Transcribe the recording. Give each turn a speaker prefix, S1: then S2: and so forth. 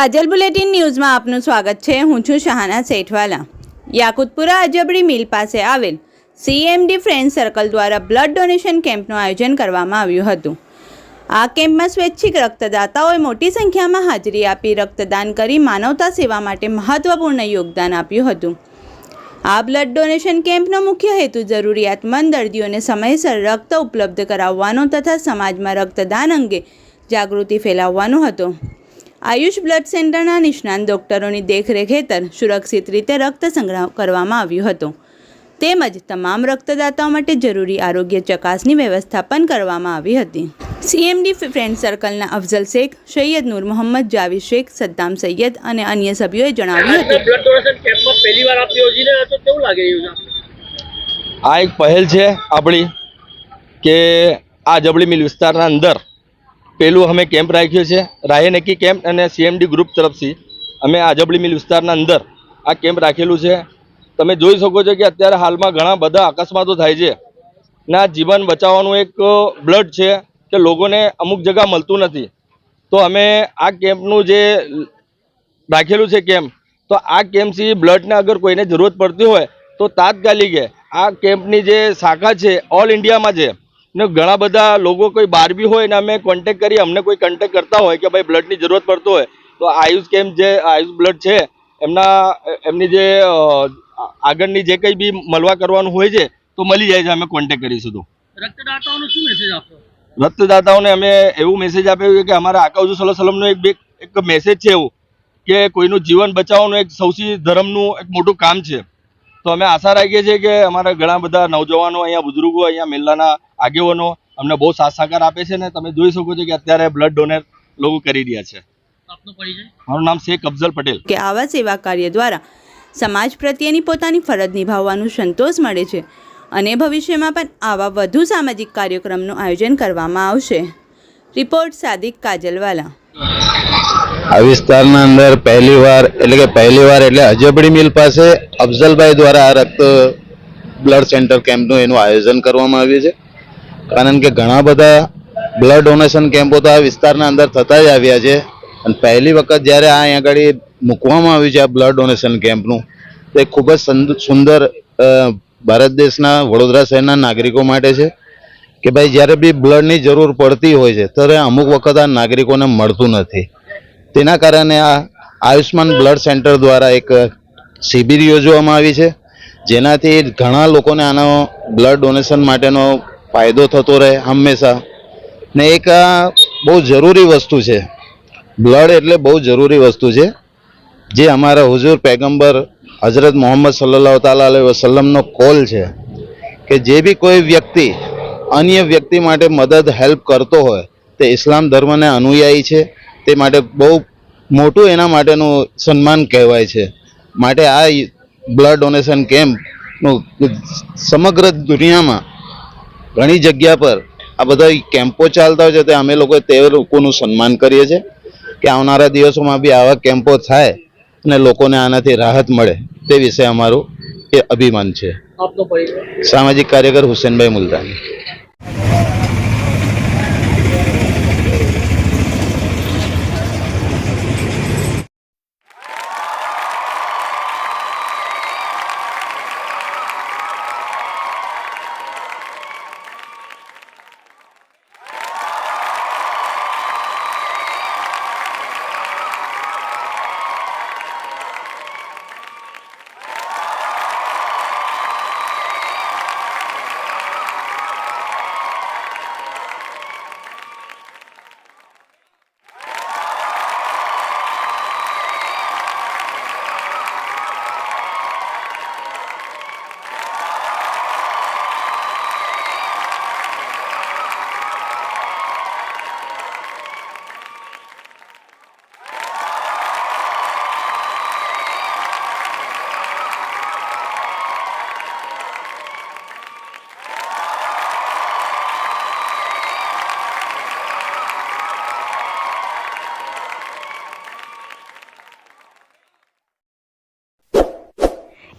S1: કાજલ bulletin ન્યૂઝમાં આપનું સ્વાગત છે. હું છું શાહના સેઠવાલા યાકુતપુરા અજબડી મિલ પાસે આવેલ સીએમડી ફ્રેન્ડ સર્કલ દ્વારા બ્લડ ડોનેશન કેમ્પનું આયોજન કરવામાં આવ્યું હતું. આ કેમ્પમાં સ્વૈચ્છિક રક્તદાતાઓએ મોટી સંખ્યામાં હાજરી આપી રક્તદાન કરી માનવતા સેવા માટે મહત્વપૂર્ણ યોગદાન આપ્યું હતું. આ બ્લડ ડોનેશન કેમ્પનો મુખ્ય હેતુ જરૂરિયાતમંદ દર્દીઓને સમયસર રક્ત ઉપલબ્ધ કરાવવાનો તથા સમાજમાં રક્તદાન અંગે જાગૃતિ ફેલાવવાનો હતો. આયુષ બ્લડ સેન્ટરના નિષ્ણાંત ડોક્ટરોની દેખરેખ હેઠળ સુરક્ષિત રીતે રક્ત સંગ્રહ કરવામાં આવ્યો હતો. તેમજ તમામ રક્તદાતાઓ માટે જરૂરી આરોગ્ય ચકાસણી વ્યવસ્થા પણ કરવામાં આવી હતી. સીએમડી ફ્રેન્ડ સર્કલના અફઝલ શેખ સૈયદ નૂર મોહમ્મદ જાવીદ શેખ સદ્દામ સૈયદ અને અન્ય સભ્યોએ જણાવ્યું હતું.
S2: બ્લડ ડોનેશન કેમ્પમાં પહેલી વાર આપ યોજી રહ્યા કેવું લાગે રહ્યું છે આપને?
S3: આ એક પહેલ છે આપણી કે આ જબળી મિલ વિસ્તારના અંદર પેલું અમે કેમ્પ રાખ્યો છે. રાહે નક્કી કેમ્પ અને સીએમડી ગ્રુપ તરફથી અમે આજબડી મિલ વિસ્તારના અંદર આ કેમ્પ રાખેલું છે. તમે જોઈ શકો છો કે અત્યારે હાલમાં ઘણા બધા અકસ્માતો થાય છે. ના જીવન બચાવવાનું એક બ્લડ છે કે લોકોને અમુક જગા મળતું નથી. તો અમે આ કેમ્પનું જે રાખેલું છે કેમ્પ, તો આ કેમ્પથી બ્લડને અગર કોઈને જરૂરત પડતી હોય તો તાત્કાલિકે આ કેમ્પની જે શાખા છે, ઓલ ઇન્ડિયામાં છે ને ઘણા બધા લોકો કોઈ બહાર બી હોય ને અમે કોન્ટેક કરી અમને કોઈ કોન્ટેક કરતા હોય કે ભાઈ બ્લડની જરૂરત પડતો હોય તો આયુષ કેમ્પ જે આયુષ બ્લડ છે એમના એમની જે આગળની જે કંઈ બી મળવા કરવાનું હોય છે તો મળી જાય છે અમે કોન્ટેક કરીશું તો.
S2: રક્તદાતાઓને શું મેસેજ આપશો?
S3: રક્તદાતાઓને અમે એવું મેસેજ આપ્યો છે કે અમારા આકાઉજુ સલ્લાહ સલમનો એક બે એક મેસેજ છે એવું કે કોઈનું જીવન બચાવવાનું એક સૌથી ધર્મનું એક મોટું કામ છે. તો અમે આશા રાખીએ છીએ કે અમારા ઘણા બધા નવજવાનો અહીંયા બુઝુર્ગો અહીંયા મેલ્લાના આગેવાનો અમને બહુ સાથ સહકાર આપે છે ને તમે જોઈ શકો છો કે અત્યારે બ્લડ ડોનેટ લોકો કરી રહ્યા છે. મારું નામ શેખ અફઝલ પટેલ.
S1: કે આવા સેવા કાર્ય દ્વારા સમાજ પ્રત્યેની પોતાની ફરજ નિભાવવાનું સંતોષ મળે છે અને ભવિષ્યમાં પણ આવા વધુ સામાજિક કાર્યક્રમનું આયોજન કરવામાં આવશે. રિપોર્ટ સાદિક કાજલવાલા.
S4: આ વિસ્તારના અંદર પહેલી વાર, એટલે કે પહેલી વાર એટલે અજબડી મિલ પાસે અફઝલભાઈ દ્વારા આ રક્ત બ્લડ સેન્ટર કેમ્પનું એનું આયોજન કરવામાં આવ્યું છે. કારણ કે ઘણા બધા બ્લડ ડોનેશન કેમ્પો તો આ વિસ્તારના અંદર થતા જ આવ્યા છે. અને પહેલી વખત જ્યારે આ અહીંયા આગળ મૂકવામાં આવ્યું છે આ બ્લડ ડોનેશન કેમ્પનું, તે ખૂબ જ સંદ- સુંદર ભારત દેશના વડોદરા શહેરના નાગરિકો માટે છે. કે ભાઈ જ્યારે બી બ્લડની જરૂર પડતી હોય છે, ત્યારે અમુક વખત આ નાગરિકોને મળતું નથી. તેના કારણે આ આયુષ્માન બ્લડ સેન્ટર દ્વારા એક શિબિર યોજવામાં આવી છે. જેનાથી ઘણા લોકોને આનો બ્લડ ડોનેશન માટેનો ફાયદો થતો રહે હંમેશા. ને એક આ બહુ જરૂરી વસ્તુ છે. બ્લડ એટલે બહુ જરૂરી વસ્તુ છે. જે અમારા હુજુર પેગમ્બર હજરત મોહમ્મદ સલ્લાહ તાલા વસલમનો કોલ છે કે જે બી કોઈ વ્યક્તિ અન્ય વ્યક્તિ માટે મદદ, હેલ્પ કરતો હોય તે ઇસ્લામ ધર્મને અનુયાયી છે. તે માટે બહુ મોટું એના માટેનું સન્માન કહેવાય છે. માટે આ બ્લડ ડોનેશન કેમ્પનું સમગ્ર દુનિયામાં ઘણી જગ્યા પર આ બધા કેમ્પો ચાલતા હોય છે તે અમે લોકો તે લોકોનું સન્માન કરીએ છીએ કે આવનારા દિવસોમાં બી આવા કેમ્પો થાય અને લોકોને આનાથી રાહત મળે તે વિશે અમારું એ અભિમાન છે. સામાજિક કાર્યકર હુસેનભાઈ મુલતાની.